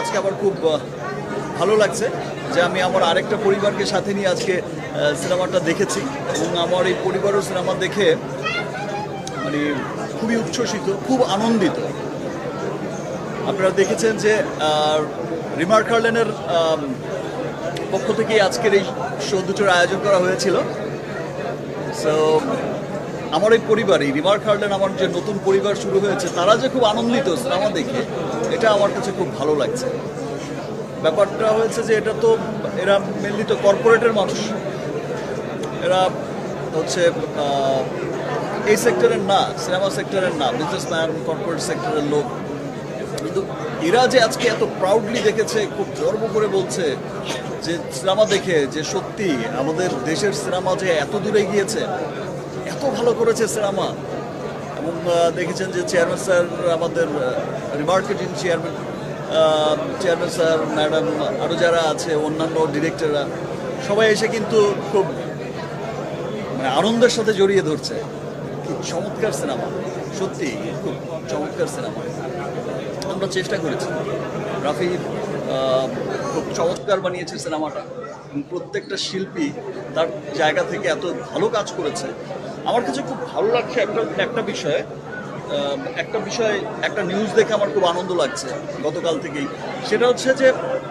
আজকে আমার খুব ভালো লাগছে যে আমি আমার আরেকটা পরিবারকে সাথে নিয়ে আজকে সিনেমাটা দেখেছি এবং আমার এই পরিবারও সিনেমা দেখে মানে খুবই উচ্ছ্বসিত, খুব আনন্দিত। আপনারা দেখেছেন যে রিমার কার্লেনের পক্ষ থেকে আজকের এই শো দুটোর আয়োজন করা হয়েছিল। সো আমার এই পরিবার এই রিমার কার্লেন আমার যে নতুন পরিবার শুরু হয়েছে, তারা যে খুব আনন্দিত সিনেমা দেখে, এটা আমার কাছে খুব ভালো লাগছে। ব্যাপারটা হয়েছে যে এটা তো এরা মেনলি তো কর্পোরেটের মানুষ। এরা হচ্ছে এই সেক্টরের না সিনেমা সেক্টরের না বিজনেসম্যান কর্পোরেট সেক্টরের লোক। কিন্তু এরা যে আজকে এত প্রাউডলি দেখেছে, খুব গর্ব করে বলছে যে সিনেমা দেখে, যে সত্যি আমাদের দেশের সিনেমা যে এত দূরে গিয়েছে এত ভালো করেছে সিনেমা। এবং দেখেছেন যে চেয়ারম্যান স্যার আমাদের remarketing chairman chairman sir madam আরও যারা আছে, অন্যান্য ডিরেক্টররা সবাই এসে কিন্তু খুব মানে আনন্দের সাথে জড়িয়ে ধরছে। কি চমৎকার সিনেমা। সত্যি, খুব চমৎকার সিনেমা। আমরা চেষ্টা করেছি। রাফি খুব চমৎকার বানিয়েছে সিনেমাটা। প্রত্যেকটা শিল্পী তার জায়গা থেকে এত ভালো কাজ করেছে। আমার কাছে খুব ভালো লাগছে একটা একটা বিষয় একটা বিষয়, একটা নিউজ দেখে আমার খুব আনন্দ লাগছে গতকাল থেকেই। সেটা হচ্ছে যে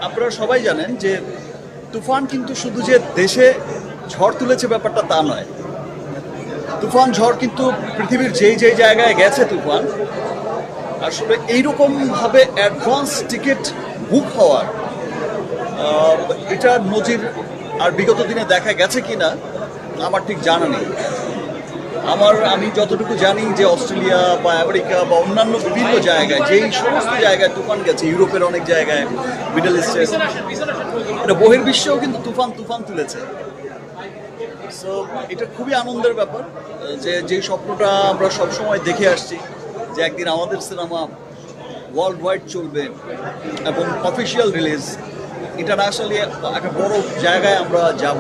আপনারা সবাই জানেন যে তুফান কিন্তু শুধু যে দেশে ঝড় তুলেছে ব্যাপারটা তা নয়। তুফান ঝড় কিন্তু পৃথিবীর যেই যেই জায়গায় গেছে তুফান, আসলে এইরকমভাবে অ্যাডভান্স টিকিট বুক হওয়ার এটা নজির আর বিগত দিনে দেখা গেছে কি না আমার ঠিক জানা নেই। আমার, আমি যতটুকু জানি যে অস্ট্রেলিয়া বা আমেরিকা বা অন্যান্য বিভিন্ন জায়গায়, যেই সমস্ত জায়গায় তুফান গেছে, ইউরোপের অনেক জায়গায়, মিডল ইস্টে এটা বহির্বিশ্বেও কিন্তু তুফান তুফান তুলেছে। সো এটা খুবই আনন্দের ব্যাপার, যে যে স্বপ্নটা আমরা সবসময় দেখে আসছি, যে একদিন আমাদের সিনেমা ওয়ার্ল্ড ওয়াইড চলবে এবং অফিসিয়াল রিলিজ ইন্টারন্যাশনালি একটা বড় জায়গায় আমরা যাব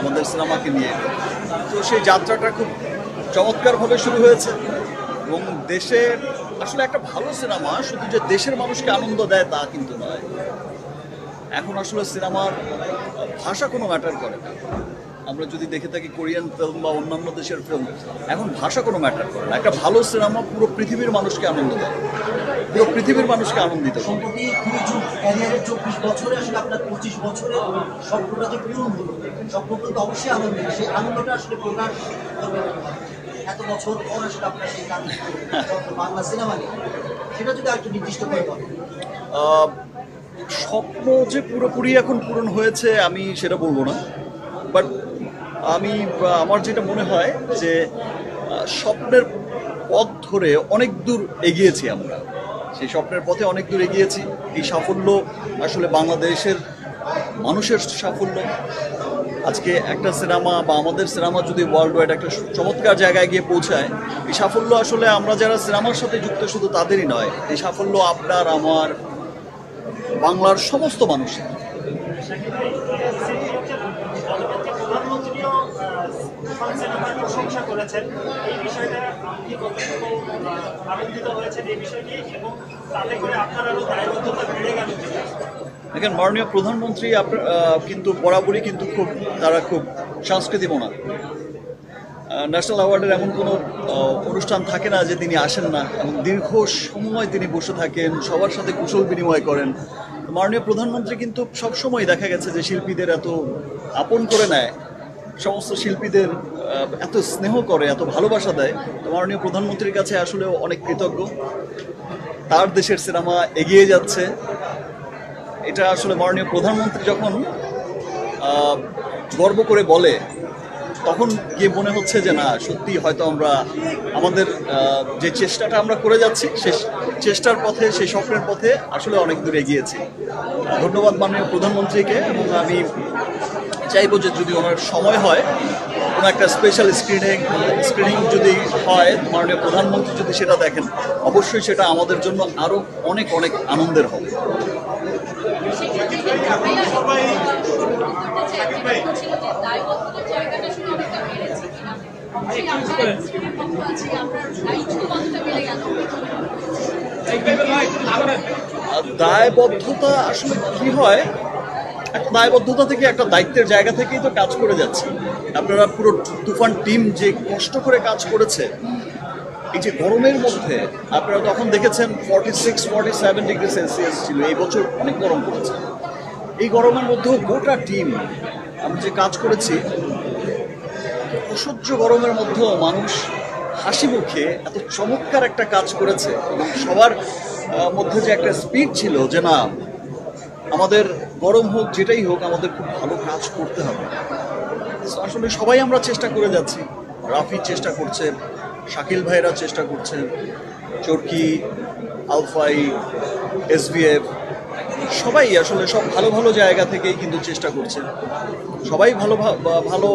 আমাদের সিনেমাকে নিয়ে। তো সেই যাত্রাটা খুব চমৎকারভাবে শুরু হয়েছে। এবং দেশে আসলে একটা ভালো সিনেমা, শুধু যে দেশের মানুষকে আনন্দ দেয় তা কিন্তু নয়। এখন আসলে সিনেমার ভাষা কোনো ম্যাটার করে না। আমরা যদি দেখে থাকি কোরিয়ান ফিল্ম বা অন্যান্য দেশের ফিল্ম, এখন ভাষা কোনো ম্যাটার করে না। একটা ভালো সিনেমা পুরো পৃথিবীর মানুষকে আনন্দ দেয়। পুরো পৃথিবীর মানুষকে আনন্দিত চব্বিশ বছরে আসলে আপনার পঁচিশ বছরে অবশ্যই আনন্দ। সেই আনন্দটা আসলে প্রকাশ এত বছর পর আপনার সেই গান বাংলা সিনেমা নিয়ে, সেটা যদি একটু নির্দিষ্ট করে স্বপ্ন যে পুরোপুরি এখন পূরণ হয়েছে, আমি সেটা বলব না। বাট আমি, আমার যেটা মনে হয় যে স্বপ্নের পথ ধরে অনেক দূর এগিয়েছি আমরা। সেই স্বপ্নের পথে অনেক দূর এগিয়েছি। এই সাফল্য আসলে বাংলাদেশের মানুষের সাফল্য। আজকে একটা সিনেমা বা আমাদের সিনেমা যদি ওয়ার্ল্ড ওয়াইড একটা চমৎকার জায়গায় গিয়ে পৌঁছায়, এই সাফল্য আসলে আমরা যারা সিনেমার সাথে যুক্ত শুধু তাদেরই নয়, এই সাফল্য আপনার, আমার, বাংলার সমস্ত সিনেমার প্রশংসা করেছেন এই বিষয়টা আনন্দিত হয়েছেন এই বিষয় নিয়ে এবং তাতে করে আপনার আরও দায়বদ্ধতা বেড়ে গেল? দেখেন, মাননীয় প্রধানমন্ত্রী কিন্তু বরাবরই কিন্তু খুব, তারা খুব সাংস্কৃতিক মনা ন্যাশনাল অ্যাওয়ার্ডের এমন কোনো অনুষ্ঠান থাকে না যে তিনি আসেন না, এবং দীর্ঘ সময় তিনি বসে থাকেন, সবার সাথে কুশল বিনিময় করেন। মাননীয় প্রধানমন্ত্রী কিন্তু সবসময় দেখা গেছে যে শিল্পীদের এত আপন করে নেয়, সমস্ত শিল্পীদের এত স্নেহ করে, এত ভালোবাসা দেয়। তো মাননীয় প্রধানমন্ত্রীর কাছে আসলে অনেক কৃতজ্ঞ। তার দেশের সিনেমা এগিয়ে যাচ্ছে। এটা আসলে মাননীয় প্রধানমন্ত্রী যখন গর্ব করে বলে, তখন গিয়ে মনে হচ্ছে যে না, সত্যি হয়তো আমরা আমাদের যে চেষ্টাটা আমরা করে যাচ্ছি, সে চেষ্টার পথে সেই স্বপ্নের পথে আসলে অনেক দূর এগিয়েছি। ধন্যবাদ মাননীয় প্রধানমন্ত্রীকে এবং আমি চাইব যে যদি ওনার সময় হয়, কোনো একটা স্পেশাল স্ক্রিনিং স্ক্রিনিং যদি হয়, মাননীয় প্রধানমন্ত্রী যদি সেটা দেখেন, অবশ্যই সেটা আমাদের জন্য আরও অনেক অনেক আনন্দের হবে। সবাই জায়গাটা শুনে অনেকটা বেড়েছে কিনা? আর দায়বদ্ধতা আসলে কি হয়? একটা দায়বদ্ধতা থেকে একটা দায়িত্বের জায়গা থেকেই তো কাজ করে যাচ্ছে। আপনারা পুরো তুফান টিম যে কষ্ট করে কাজ করেছে এই যে গরমের মধ্যে আপনারা তখন দেখেছেন forty six forty seven degree Celsius ছিল এই বছর অনেক গরম পড়েছে। এই গরমের মধ্যেও গোটা টিম আমি যে কাজ করেছি, অসহ্য গরমের মধ্যেও মানুষ হাসি মুখে এত চমৎকার একটা কাজ করেছে এবং সবার মধ্যে যে একটা স্পিড ছিল যে না, আমাদের গরম হোক, যেটাই হোক, আমাদের খুব ভালো কাজ করতে হবে। আসলে সবাই আমরা চেষ্টা করে যাচ্ছি। রাফি চেষ্টা করছে, শাকিল ভাইরা চেষ্টা করছে, চরকি, আলফাই, এসবিএফ সবাই আসলে সব ভালো ভালো জায়গা থেকেই কিন্তু চেষ্টা করছে। সবাই ভালো ভালো